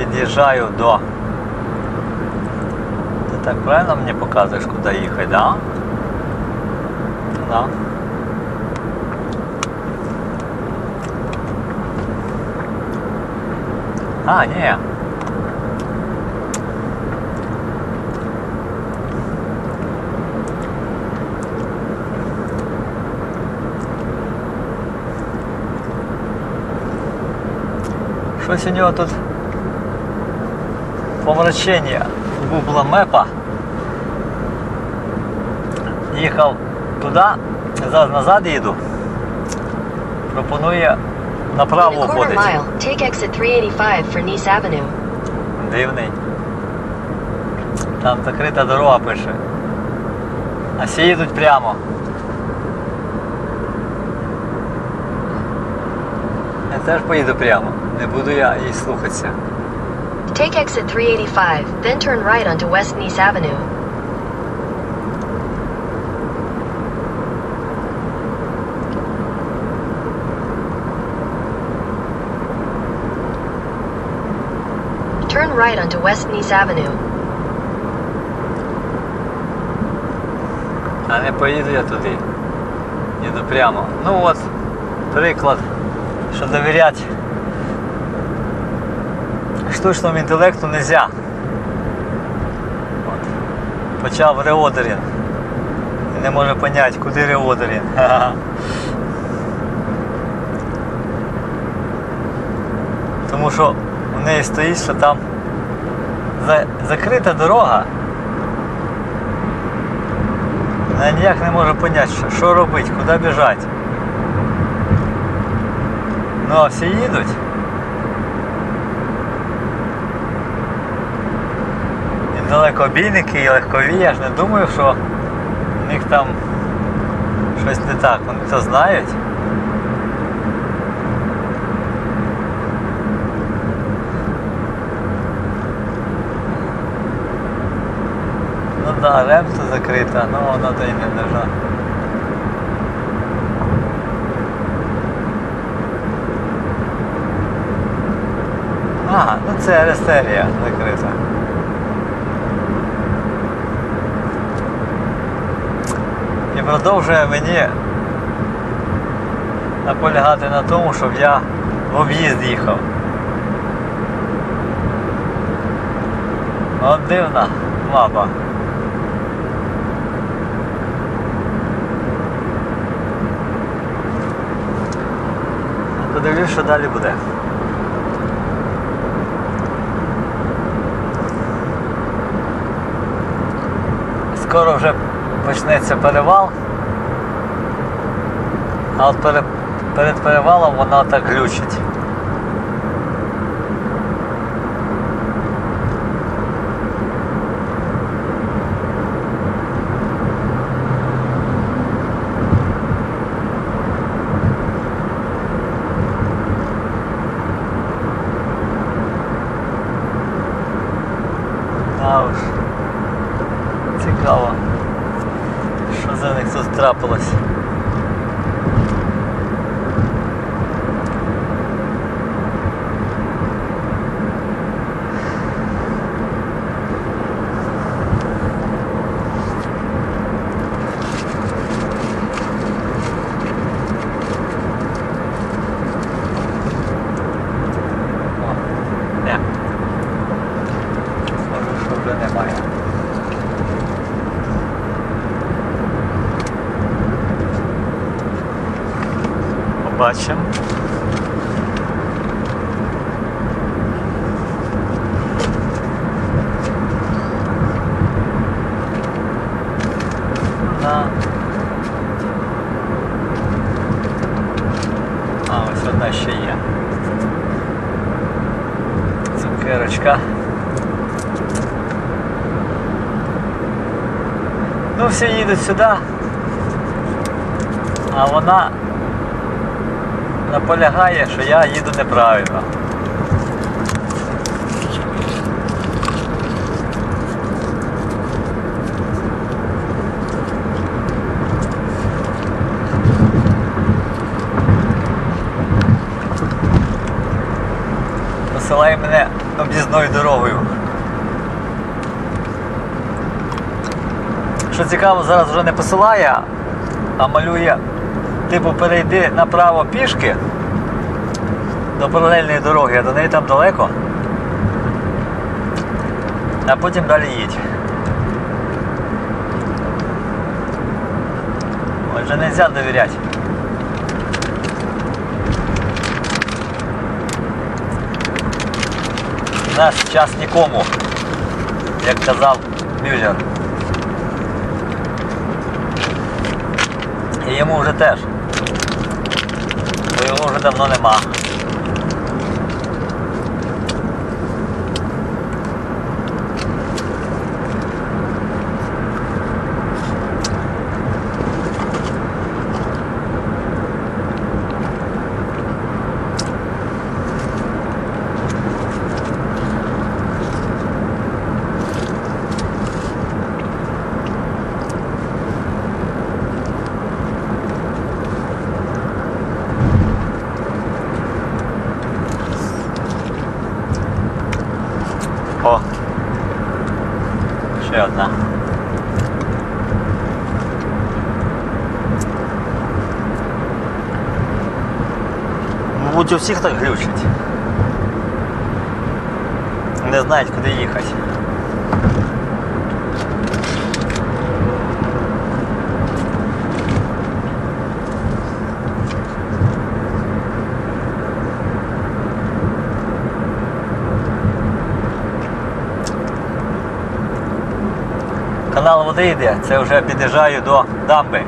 під'їжджаю до. Ти так правильно мені показуєш, куди їхати, да? Ну, Да. А, ні. Щось у нього тут помрачення Google мепа. Їхав туди, зараз назад їду. Пропонує направо In a quarter уходить. mile, take exit 385 for Nice Avenue. Дивний. Там закрита дорога пише. А всі їдуть прямо. Я теж поїду прямо. Не буду я їй слухатися. Take exit 385, then turn right onto West Nice Avenue. Turn right onto West Nice Avenue. А не поїду я туди. Їду прямо. Ну от, приклад, що довіряти Штучному інтелекту не можна. От. Почав реодерінг. І не може зрозуміти, куди реодерінг. Ха-ха. Тому що у неї стоїть, що там за- закрита дорога. Вона ніяк не може що, що робити, куди біжати. Ну а всі їдуть. Далекобійники, і легкові, я ж не думаю, що в них там щось не так. Вони то знають. Ну да, ремса закрита, ну вона то й не держа. А, ну це арестерія закрита. І продовжує мені наполягати на тому, щоб я в об'їзд їхав. От дивна мапа. Подивлюсь, що далі буде. Скоро вже почнеться перевал. А от перед перевалом вона так глючить. А уж. Цікаво. Що за Побачимо. Да. А, ось одна ще є. Цукерочка. Ну, всі їдуть сюди. А вона наполягає, що я їду неправильно. посилає мене об'їзною дорогою. Що цікаво, зараз вже не посилає, а малює, типу, перейди направо пішки до паралельної дороги, а до неї там далеко. А потім далі їдь. Отже, не можна довіряти. Нас час нікому, як казав Мюллер. І йому вже теж. Бо його вже давно нема. О! Ще одна. Мабуть, у всіх так глючить. Не знають, куди їхати. Канал води йде, це вже під'їжджаю до дамби.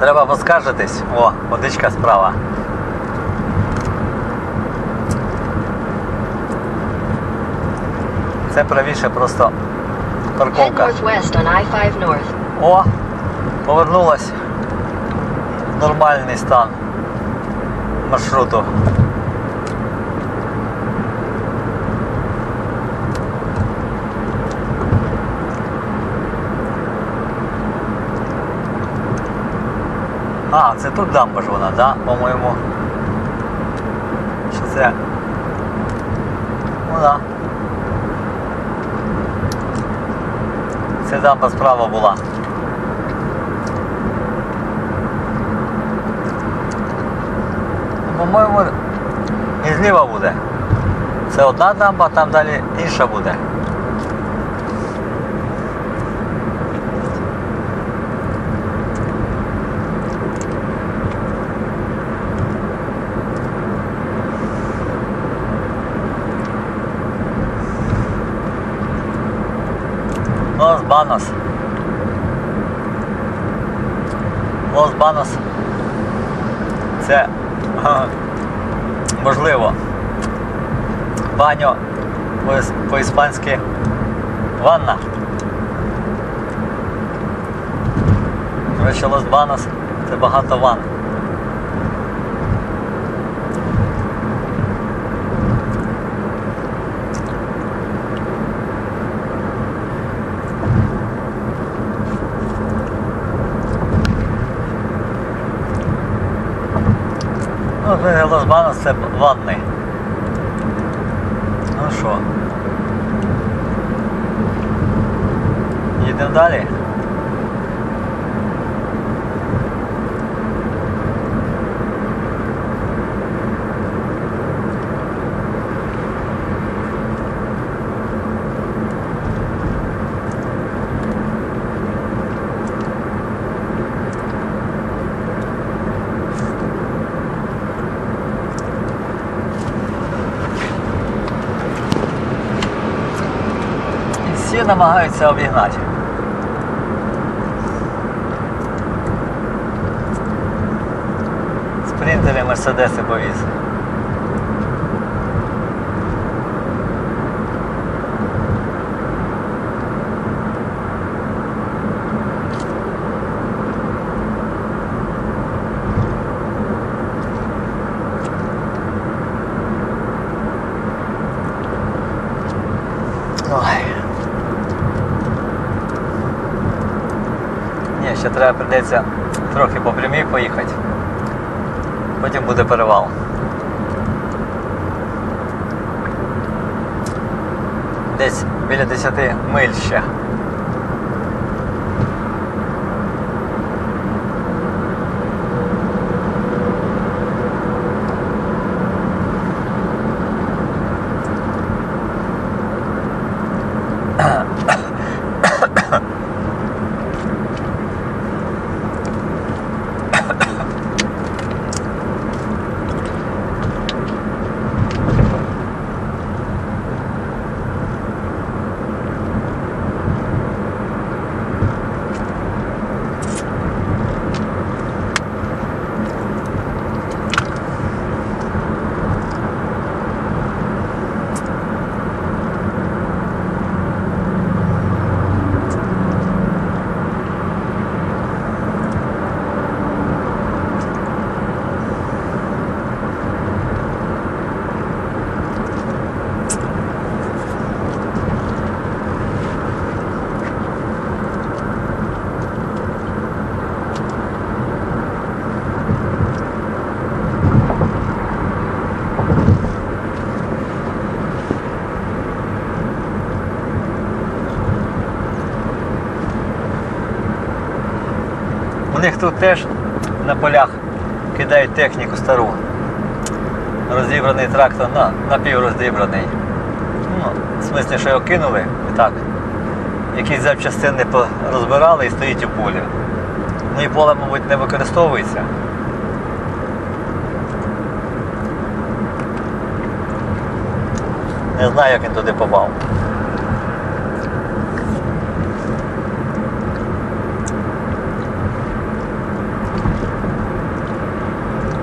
Треба поскаржитись. О, водичка справа. Це правіше просто парковка. northwest on I-5 North. О, повернулась. в Нормальний стан маршруту. А, це тут дамба ж вона, да? По-моєму. Чи це? Ну да. Це дамба справа була. По-моєму, і зліва буде. Це одна дамба, а там далі інша буде. Банос. Лос Банос. Це можливо. Баньо по- по-іспанськи ванна. Речі, Лос Банос це багато ванн. Ну, з Лос це ванни. Ну що? Їдемо далі. І всі намагаються обігнати. Спринтери Мерседеси повіз. Ще треба прийдеться трохи по прямій поїхати. Потім буде перевал. Десь біля 10 миль ще. Тут теж на полях кидають техніку стару. Розібраний трактор, на, напіврозібраний. Ну, в смислі, що його кинули і так. Якісь запчастини розбирали і стоїть у полі. Ну і поле, мабуть, не використовується. Не знаю, як він туди попав.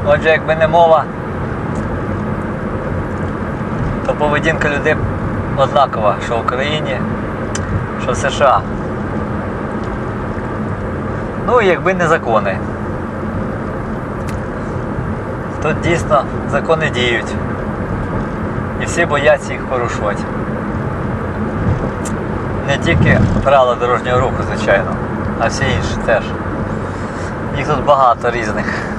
Отже, якби не мова, то поведінка людей однакова, що в Україні, що в США. Ну і якби не закони. Тут дійсно закони діють. І всі бояться їх порушувати. Не тільки правила дорожнього руху, звичайно, а всі інші теж. Їх тут багато різних.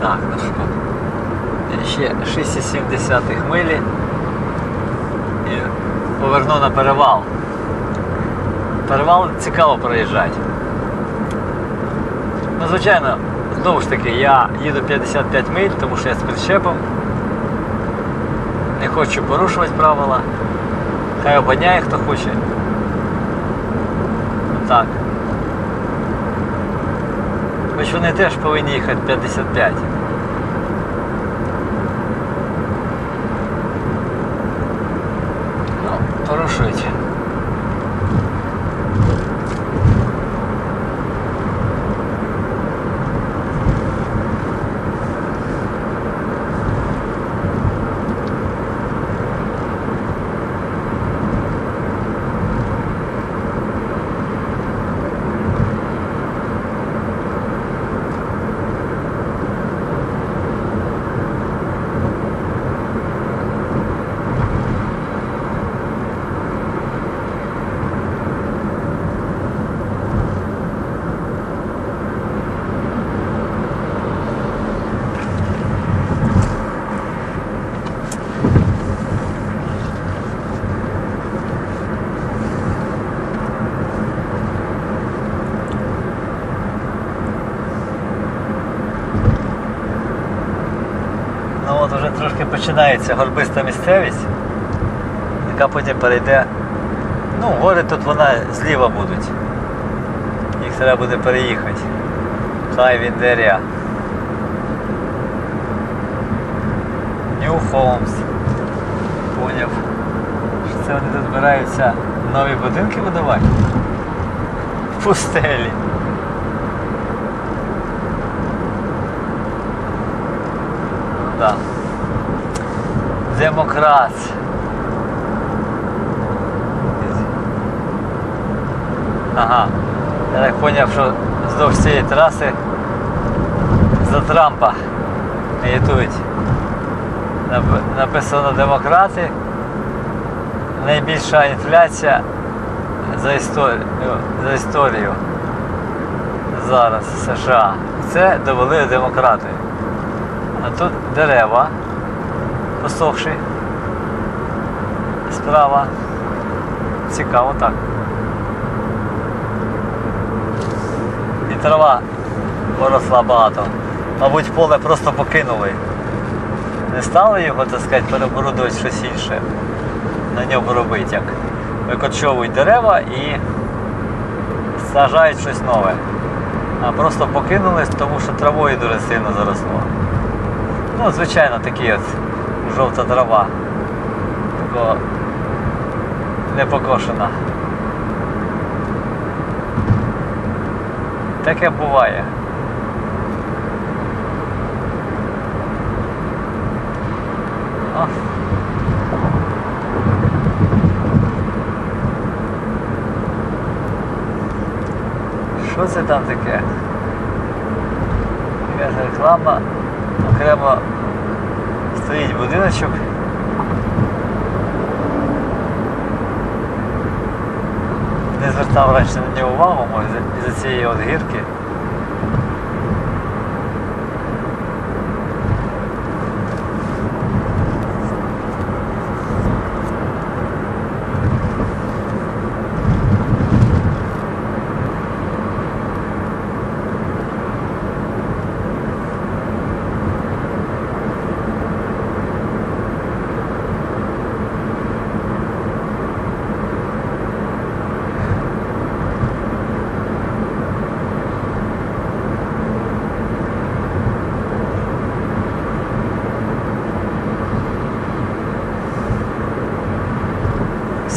Так, ну що? Ще 6,7 милі і поверну на перевал. Перевал цікаво проїжджати. Ну, звичайно, знову ж таки, я їду 55 миль, тому що я з причепом. Не хочу порушувати правила. Хай обганяє хто хоче. Так. Хоч вони теж повинні їхати 55. Ну, порушують. От починається горбиста місцевість, яка потім перейде. Ну, гори тут вона зліва будуть. Їх треба буде переїхати. Хай Віндерія. Нью Холмс. Поняв. Що це вони тут збираються нові будинки будувати? В пустелі. Да. Демократ. Ага. Я так зрозумів, що вздовж цієї траси за Трампа агітують. Написано демократи. Найбільша інфляція за історію, за історію зараз США. Це довели демократи. А тут дерева посохші. Справа. Цікаво так. І трава поросла багато. Мабуть, поле просто покинули. Не стали його, так сказати, переборудувати щось інше. На ньому робити, як викорчовують дерева і сажають щось нове. А просто покинули, тому що травою дуже сильно заросло. Ну, звичайно, такі от жовта трава. Такого не покошена. Таке буває. Що це там таке? Якась реклама. Окремо стоїть будиночок. Не звертав раніше на нього увагу, може, із-за цієї от гірки.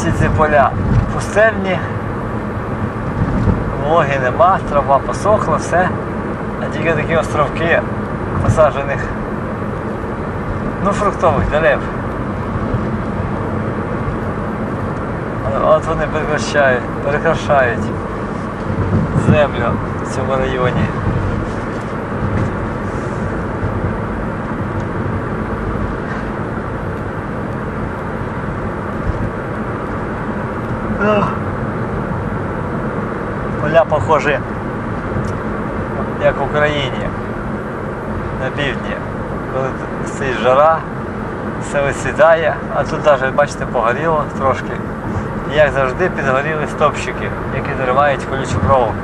Всі ці поля пустельні, вологи нема, трава посохла, все. А тільки такі островки посаджених ну, фруктових дерев. От вони прикрашають, прикрашають землю в цьому районі. Поля похожі, як в Україні, на півдні. Коли стоїть жара, все висідає, а тут навіть, бачите, погоріло трошки. І як завжди підгоріли стопщики, які зривають колючу проволоку.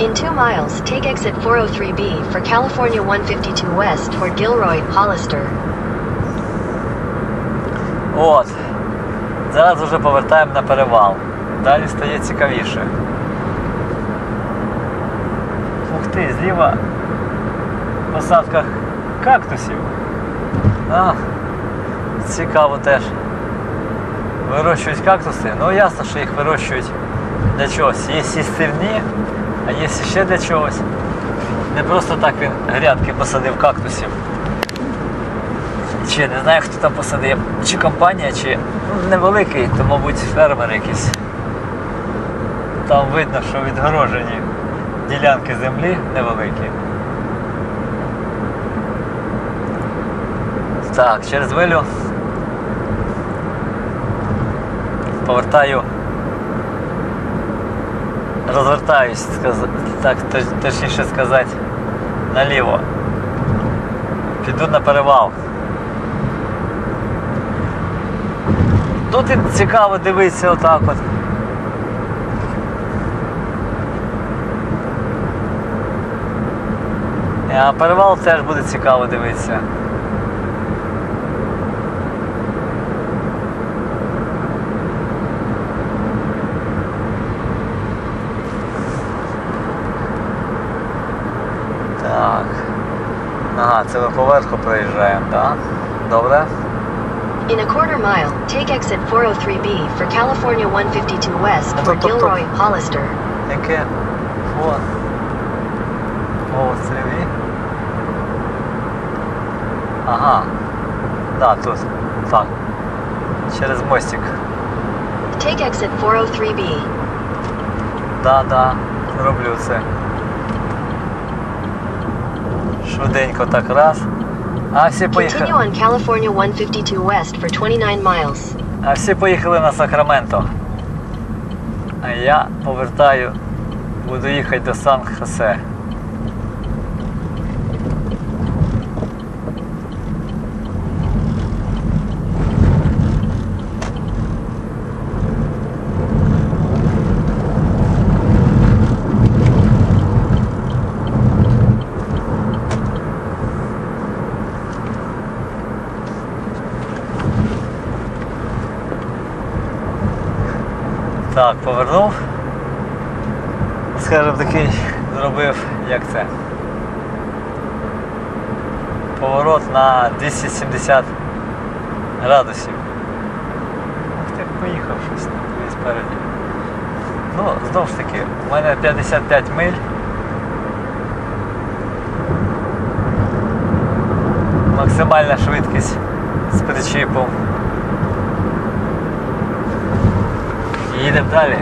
In two miles, take exit 403B for California 152 West toward Gilroy, Hollister. От. Зараз вже повертаємо на перевал. Далі стає цікавіше. Ух ти, зліва посадка кактусів. А, цікаво теж. Вирощують кактуси. Ну ясно, що їх вирощують для чогось. Є їстівні, а є ще для чогось. Не просто так він грядки посадив кактусів. Чи не знаю, хто там посадив, чи компанія, чи ну, невеликий, то, мабуть, фермер якийсь. Там видно, що відгорожені ділянки землі невеликі. Так, через вилю повертаю, розвертаюсь, так точніше сказати, наліво. Піду на перевал. Тут і цікаво дивитися отак от. А перевал теж буде цікаво дивитися. Так. Ага, це ми поверху проїжджаємо, так? Добре. In a quarter mile, take exit 403B for California 152 West for Stop, stop, stop. Gilroy, Hollister. Яке? Вон. О, стрімі. Ага. Да, тут. Так. Через мостик. Take exit 403B. Да, да. Роблю це. Швиденько так раз. А всі Continue поїхали. on California 152 West for 29 miles. А всі поїхали на Сакраменто. А я повертаю, буду їхати до Сан-Хосе. Так, повернув. Скажімо такий, зробив як це. Поворот на 270 градусів. Ух ти, поїхав щось десь спереді. Ну, знову ж таки, у мене 55 миль. Максимальна швидкість з причіпом. Їдемо далі.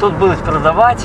Тут будуть продавати